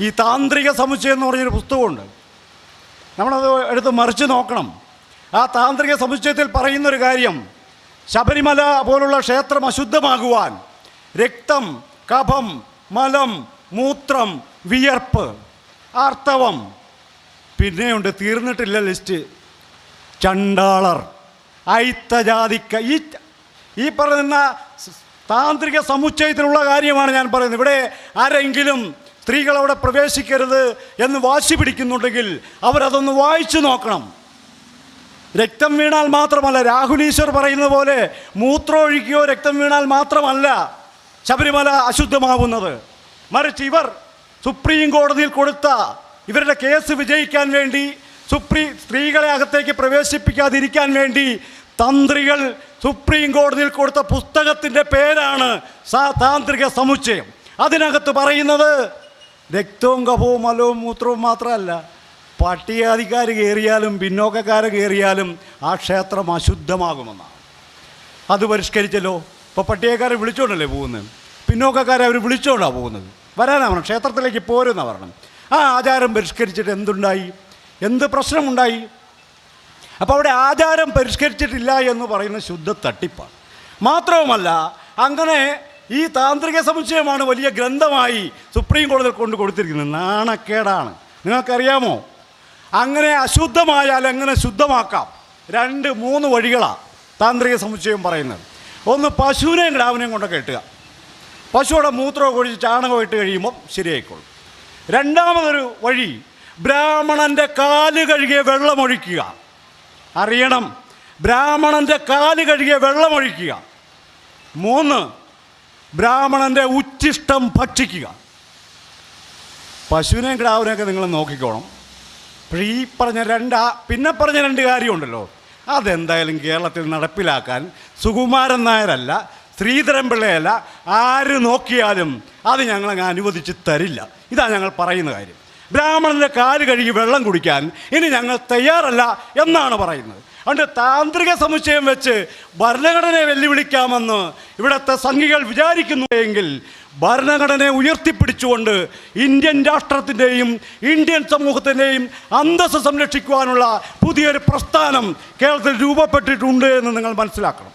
ഈ താന്ത്രിക സമുച്ചയം എന്ന് പറഞ്ഞൊരു പുസ്തകമുണ്ട്. നമ്മളത് എടുത്ത് മറിച്ച് നോക്കണം. ആ താന്ത്രിക സമുച്ചയത്തിൽ പറയുന്നൊരു കാര്യം ശബരിമല പോലുള്ള ക്ഷേത്രം അശുദ്ധമാകുവാൻ രക്തം കഫം മലം മൂത്രം വിയർപ്പ് ആർത്തവം പിന്നെയുണ്ട് തീർന്നിട്ടില്ല ലിസ്റ്റ്. ചണ്ടാളർ ഐത്തജാതിക്ക ഈ ഈ പറയുന്ന താന്ത്രിക സമുച്ചയത്തിലുള്ള കാര്യമാണ് ഞാൻ പറയുന്നത്. ഇവിടെ ആരെങ്കിലും സ്ത്രീകൾ അവിടെ പ്രവേശിക്കരുത് എന്ന് വാശി പിടിക്കുന്നുണ്ടെങ്കിൽ അവരതൊന്ന് വായിച്ചു നോക്കണം. രക്തം വീണാൽ മാത്രമല്ല രാഹുലീശ്വർ പറയുന്നത് പറയുന്ന പോലെ മൂത്രം ഒഴിക്കുകയോ രക്തം വീണാൽ മാത്രമല്ല ശബരിമല അശുദ്ധമാവുന്നത്. മറിച്ച് ഇവർ സുപ്രീം കോടതിയിൽ കൊടുത്ത ഇവരുടെ കേസ് വിജയിക്കാൻ വേണ്ടി സുപ്രീം സ്ത്രീകളെ അകത്തേക്ക് പ്രവേശിപ്പിക്കാതിരിക്കാൻ വേണ്ടി തന്ത്രികൾ സുപ്രീം കോടതിയിൽ കൊടുത്ത പുസ്തകത്തിന്റെ പേരാണ് സാ താന്ത്രിക സമുച്ചയം. അതിനകത്ത് പറയുന്നത് രക്തവും കഫവും മലവും മൂത്രവും മാത്രമല്ല. പട്ടികാധികാർ കയറിയാലും പിന്നോക്കക്കാർ കയറിയാലും ആ ക്ഷേത്രം അശുദ്ധമാകുമെന്നാണ്. അത് പരിഷ്കരിച്ചല്ലോ. ഇപ്പോൾ പട്ടികക്കാരെ വിളിച്ചുകൊണ്ടല്ലേ പോകുന്നത്? പിന്നോക്കക്കാരെ അവർ വിളിച്ചോണ്ടാണ് പോകുന്നത്? വരാനാ പറഞ്ഞു ക്ഷേത്രത്തിലേക്ക് പോരുന്ന പറയണം ആ ആചാരം പരിഷ്കരിച്ചിട്ട് എന്തുണ്ടായി? എന്ത് പ്രശ്നമുണ്ടായി? അപ്പോൾ അവിടെ ആചാരം പരിഷ്കരിച്ചിട്ടില്ല എന്ന് പറയുന്ന ശുദ്ധ തട്ടിപ്പാണ്. മാത്രവുമല്ല അങ്ങനെ ഈ താന്ത്രിക സമുച്ചയമാണ് വലിയ ഗ്രന്ഥമായി സുപ്രീം കോടതി കൊണ്ട് കൊടുത്തിരിക്കുന്നത്. നാണക്കേടാണ്. നിങ്ങൾക്കറിയാമോ? അങ്ങനെ അശുദ്ധമായാൽ എങ്ങനെ ശുദ്ധമാക്കാം? രണ്ട് മൂന്ന് വഴികളാണ് താന്ത്രിക സമുച്ചയം പറയുന്നത്. ഒന്ന് പശുവിനെയും കിടാവിനെയും കൊണ്ടൊക്കെ കെട്ടുക. പശുവിടെ മൂത്രമൊക്കെ ഒഴിച്ച് ചാണകം ഇട്ട് കഴിയുമ്പോൾ ശരിയായിക്കോളും. രണ്ടാമതൊരു വഴി ബ്രാഹ്മണന്റെ കാൽ കഴുകിയ വെള്ളമൊഴിക്കുക അറിയണം. ബ്രാഹ്മണന്റെ കാൽ കഴുകിയ വെള്ളമൊഴിക്കുക മൂന്ന് ബ്രാഹ്മണന്റെ ഉച്ചിഷ്ടം ഭക്ഷിക്കുക. പശുവിനെയും കിടാവിനെയൊക്കെ നിങ്ങൾ നോക്കിക്കോണം. അപ്പോൾ ഈ പറഞ്ഞ രണ്ടാ പിന്നെ പറഞ്ഞ രണ്ട് കാര്യമുണ്ടല്ലോ. അതെന്തായാലും കേരളത്തിൽ നടപ്പിലാക്കാൻ സുകുമാരൻ നായരല്ല ശ്രീധരൻ പിള്ളയല്ല ആര് നോക്കിയാലും അത് ഞങ്ങളങ്ങ് അനുവദിച്ച് തരില്ല. ഇതാണ് ഞങ്ങൾ പറയുന്ന കാര്യം. ബ്രാഹ്മണന്റെ കാൽ കഴുകി വെള്ളം കുടിക്കാൻ ഇനി ഞങ്ങൾ തയ്യാറല്ല എന്നാണ് പറയുന്നത്. അതുകൊണ്ട് താന്ത്രിക സമുച്ചയം വെച്ച് ഭരണഘടനയെ വെല്ലുവിളിക്കാമെന്ന് ഇവിടുത്തെ സംഘികൾ വിചാരിക്കുന്നു. എങ്കിൽ ഭരണഘടനയെ ഉയർത്തിപ്പിടിച്ചുകൊണ്ട് ഇന്ത്യൻ രാഷ്ട്രത്തിന്റെയും ഇന്ത്യൻ സമൂഹത്തിന്റെയും അന്തസ്സ് സംരക്ഷിക്കുവാനുള്ള പുതിയൊരു പ്രസ്ഥാനം കേരളത്തിൽ രൂപപ്പെട്ടിട്ടുണ്ട് എന്ന് നിങ്ങൾ മനസ്സിലാക്കണം.